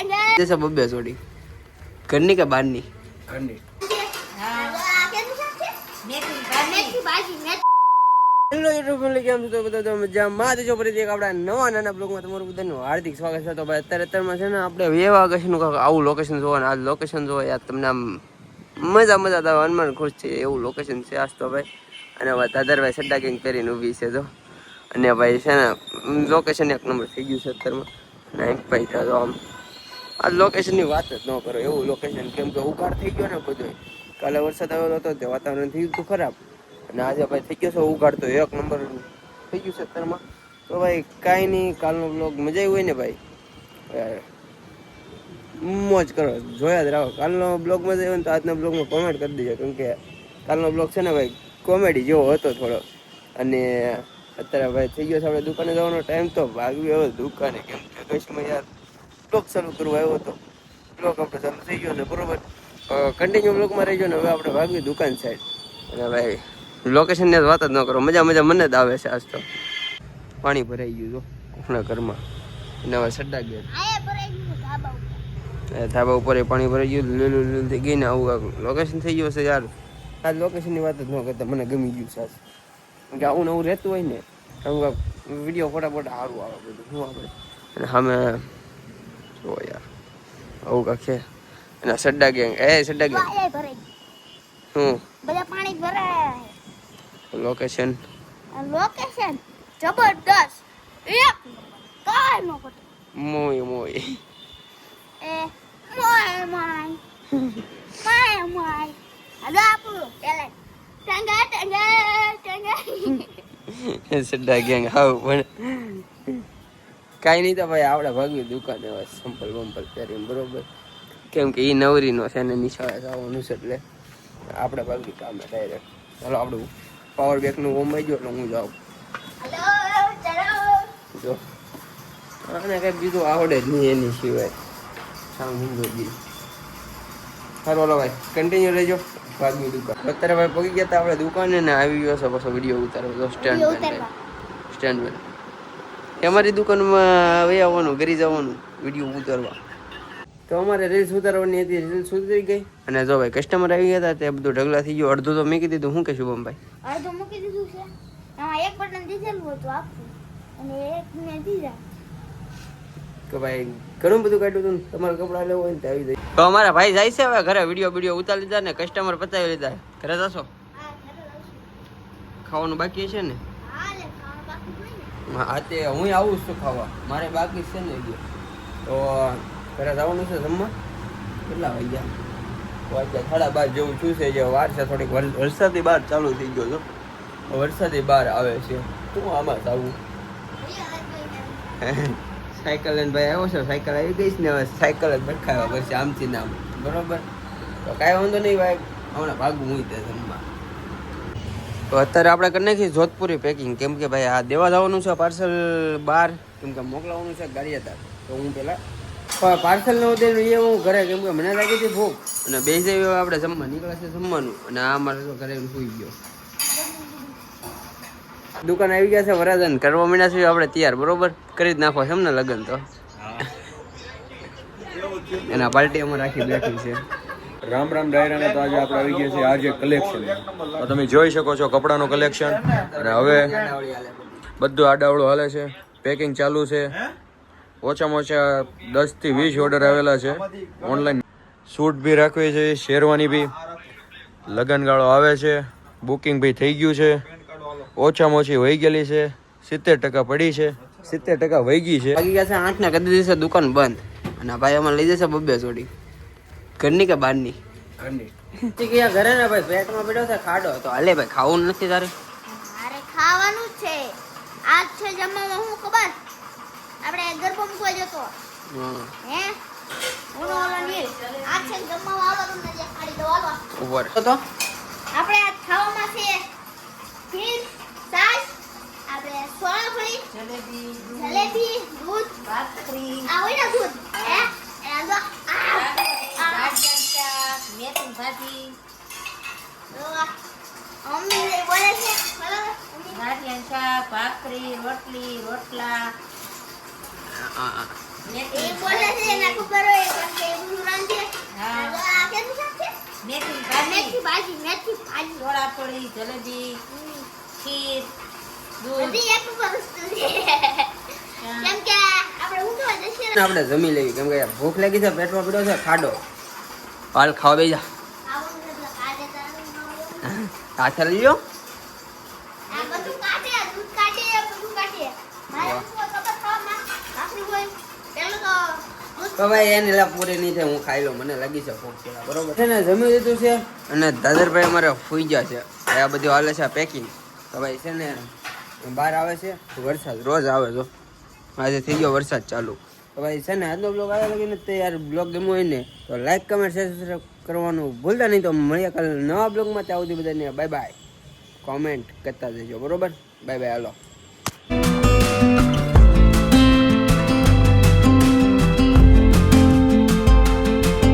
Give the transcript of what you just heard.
જશે બબ્બે જોડી ઘરની કે બહારની? હેલો યુટ્યુબ ફેમિલી કેમ છો બધા તો મજામાં જ છો. ફરીથી એક આપણા નવા નાના બ્લોગમાં તમારું બધાનું હાર્દિક સ્વાગત છે. તો ભાઈ અત્યારે અત્યારમાં છે ને આપણે વેવા કાંઈક આવું લોકેશન જોવાનું. આ લોકેશન જોવા યાર તમને આમ મજા મજા આવે હનુમાન ખુશ છે એવું લોકેશન છે આજ તો ભાઈ. અને દાદરભાઈ સડ્ડા ગેંગ પહેરીને ઊભી છે તો અને ભાઈ છે ને લોકેશન એક નંબર થઈ ગયું છે અત્યારમાં. અને ભાઈ તો આમ આ લોકેશનની વાત જ ન કરો. એવું લોકેશન કેમ કે ઉઘાડ થઈ ગયો ને બધું. કાલે વરસાદ આવેલો હતો તે વાતાવરણ થઈ ગયું ખરાબ. અને આજે ભાઈ થઈ ગયો છે ઉઘાડ તો એક નંબર થઈ ગયું છે અત્યારમાં. તો ભાઈ કાંઈ નહીં, કાલનો બ્લોગ મજા આવી હોય ને ભાઈ? મોજ કરો, જોયા જ રાખો કાલનો બ્લોગ મજા આવ્યો ને તો આજના બ્લોગમાં કોમેન્ટ કરી દેજો. કેમ કે કાલનો બ્લોગ છે ને ભાઈ કોમેડી જેવો હતો થોડો. અને અત્યારે ભાઈ થઈ ગયો છે આપણે દુકાને જવાનો ટાઈમ તો ભાગવી આવ્યો દુકાને. કેમ કે કશું યાર બ્લોગ ચાલુ કરવા આવ્યો હતો. બ્લોગ આપણે ચાલુ થઈ ગયો છે બરોબર? કન્ટિન્યુ બ્લોગમાં ગયો ને હવે આપણે ભાગવી દુકાન સાઈડ અને ભાઈ લોકેશનની વાત જ ન કરો મજા મજા મને જ આવે છે આજ તો. પાણી ભરાઈ ગયું જો કોકના ઘરમાં. અને હવે સડ્ડા ગયા. એ ધાબા ઉપર પાણી ભરાઈ ગયું લીલું લીલું થઈ ગઈ ને આવું લોકેશન થઈ ગયું છે યાર. આ લોકેશનની વાત જ ન કરતા મને ગમી ગયું સાસ કે આવું ને આવું રહેતું હોય ને આવું વીડિયો વીડિયો ફોટા સારું આવે બધું શું આપણે અને સામે જો યાર. આવું છે? અને સડ્ડા ગેંગ. એ સડ્ડા ગેંગ. હું? બધા પાણી ભરાય લોકેશન લોકેશન જબરદસ્ત. એક કાઈ નો મોય મોય. એ મોય મોય. મોય મોય. આજે આપણું ચાલે ટંગા ટંગા ટંગા. સડ્ડા ગેંગ. હાવ પણ કાંઈ નહીં તો ભાઈ આપણે ભાગ્યું દુકાને હવે સંપલ બંપલ પહેરીને બરોબર? કેમ કે એ નવરીનો છે ને નિશાળે આવવાનું છે એટલે આપણે ભાગ્યું કામે ડાયરેક્ટ ચાલો આપણું પાવર બેકનું ઓમાઈ ગયો એટલે હું જાઉં. જો. અને કંઈ બીજું આવડે જ નહીં એની સિવાય. સાવ ઊંધો ગઈ સારું હાલો ભાઈ કન્ટિન્યુ રહેજો ભાગ્યું દુકાન. અત્યારે ભાઈ પગી ગયા હતા આપણે દુકાને ને આવી ગયો છે પછી વીડિયો ઉતારવો તો સ્ટેન્ડ સ્ટેન્ડ અમારી દુકાનમાં હવે આવવાનું ઘરે જવાનું વીડિયો ઉતારવા. તો અમારે રીલ્સ ઉતારવાની હતી રીલ્સ ઉતરી ગઈ. અને જો ભાઈ કસ્ટમર આવી ગયા હતા તે બધું ઢગલા થઈ ગયું. અડધું તો મેં કીધું દીધું શું કે શુભમભાઈ અડધું મૂકી દીધું છે. આમાં એક બટન દીધેલું હતું આપવું અને એક મેં દીધા. કે ભાઈ ઘણું બધું કાઢ્યું હતું ને તમારે કપડાં લેવું હોય ને આવી જાય. તો અમારા ભાઈ જાય છે હવે ઘરે વીડિયો વીડિયો ઉતારી લીધા ને કસ્ટમર પતાવી લીધા. ઘરે જશો? હા ઘરે લાવશું. ખાવાનું બાકી છે ને? જ હા આવું છું ખાવા. મારે બાકી છે ને ગયો તો, ઘરે જવાનું છે જમવા? કેટલા વાગ્યા? વાગ્યા સાડા બાર જેવું છું છે જે વાર છે થોડીક. વર- વરસાદી બાર ચાલુ થઈ ગયો છો. વરસાદી બાર આવે છે. શું આમાં જવું સાયકલ લઈને ભાઈ આવ્યો છે? સાયકલ આવી ગઈ છે ને? હવે સાયકલ જ બટકાવ્યા પછી આમથી ને આમ. બરોબર? તો કાંઈ વાંધો નહીં ભાઈ. હમણાં ભાગવું હું તે જમવા. તો અત્યારે આપણે કરી નાખીએ જોધપુરી પેકિંગ કેમ કે ભાઈ આ દેવા જવાનું છે પાર્સલ બહાર. કેમ કે મોકલાવાનું છે ગાડી હતા તો હું પેલા પાર્સલ ન દે એ હું ઘરે કેમ કે મને લાગી હતી ભૂખ. અને બે જેવી આપણે જમવા નીકળે છે જમવાનું. અને આ મારે તો ઘરે સુઈ ગયો. દુકાન આવી ગયા છે વરાજન કરવા મહિના સુધી આપણે તૈયાર. બરોબર? કરી જ નાખો છે એમને લગન તો. એના પાર્ટી અમારે રાખી બેઠી છે. રામ રામ ડાયરાને તો આજે આપણે આવી ગયા છે આજે કલેક્શન તો તમે જોઈ શકો છો કપડાનું કલેક્શન અને હવે બધું આડાવડું હાલે છે. પેકિંગ ચાલુ છે. ઓછામાં ઓછા દસથી વીસ ઓર્ડર આવેલા છે. ઓનલાઈન સૂટ બી રાખવી છે શેરવાની બી. લગનગાળો આવે છે. બુકિંગ બી થઈ ગયું છે. ઓછામાં ઓછી વહી ગયેલી છે. સિત્તેર ટકા પડી છે. સિત્તેર ટકા વહી ગઈ છે. આઠ ને કરી દીધી છે દુકાન બંધ. અને ભાઈ અમારે લઈ જશે બબ્બે જોડી ઘરની કે બહારની? ઘરની. ઘરે ને ભાઈ પેટમાં પડ્યો છે ખાડો. તો હાલે ભાઈ ખાવું નથી તારે? અરે ખાવાનું જ છે. આજ છે જમવામાં હું ખબર? આપણે ગરબો મૂકવા જતો હમ. હે? હું ઓલો નીલ. આજ છે જમવામાં આવો તમને જે ખાડી ઉપર તો આપણે આજ ખાવામાં છે આપણે સોળાફળી જલેબી જલેબી દૂધ ભાખરી આ હોય ને દૂધ હે એ આ જો આ આ મેથી ભાજી જો આ. મમ્મી જે બોલે છે બરાબર મમ્મી ગાંઠિયા શાક ભાખરી રોટલી રોટલા આ, આ. એ બોલે છે એને ખબર હોય કેમ કે એ બધું રાંધે. હા. આ કેનું શાક છે? મેથી ભાજી મેથી ભાજી, મેથી ભાજી. ચોળાફળી જલેબી ખીર દૂધ. બધી એક ઉપર વસ્તુ છે. કેમ કે આપણે હું કહેવાય દશેરા આપણે જમી લેવી કેમ કે ભૂખ લાગી છે પેટમાં પીડો છે ખાડો. હાલ ખાવા બેજા. હાથે લઈ લો આ બધું કાઢે, દૂધ કાઢે, બધું કાઢે. મારે વાહ. શું હોય ખબર ખાવામાં? ભાખરી હોય. પહેલું તો દૂધ તો ભાઈ એની લા પૂરી નહીં થાય હું ખાઈ લઉં. મને લાગી છે ભૂખ છે બરોબર? છે ને જમી લીધું છે? અને દાદરભાઈ અમારે ફૂઈ ગયા છે. આ બધું હાલે છે પેકિંગ તો ભાઈ છે ને બહાર આવે છે. વરસાદ રોજ આવે જો આજે થઈ ગયો વરસાદ ચાલુ. તો ભાઈ છે ને આજનો બ્લોગ આવ્યો લગીને તે યાર બ્લોગ ગમ્યો હોય ને તો લાઈક કમેન્ટ શેર કરવાનું ભૂલતા નહીં. તો મળીએ કાલે નવા બ્લોગમાં ત્યાં સુધી બધાને. બાય બાય કોમેન્ટ કરતા જજો બરોબર? બાય બાય હાલો.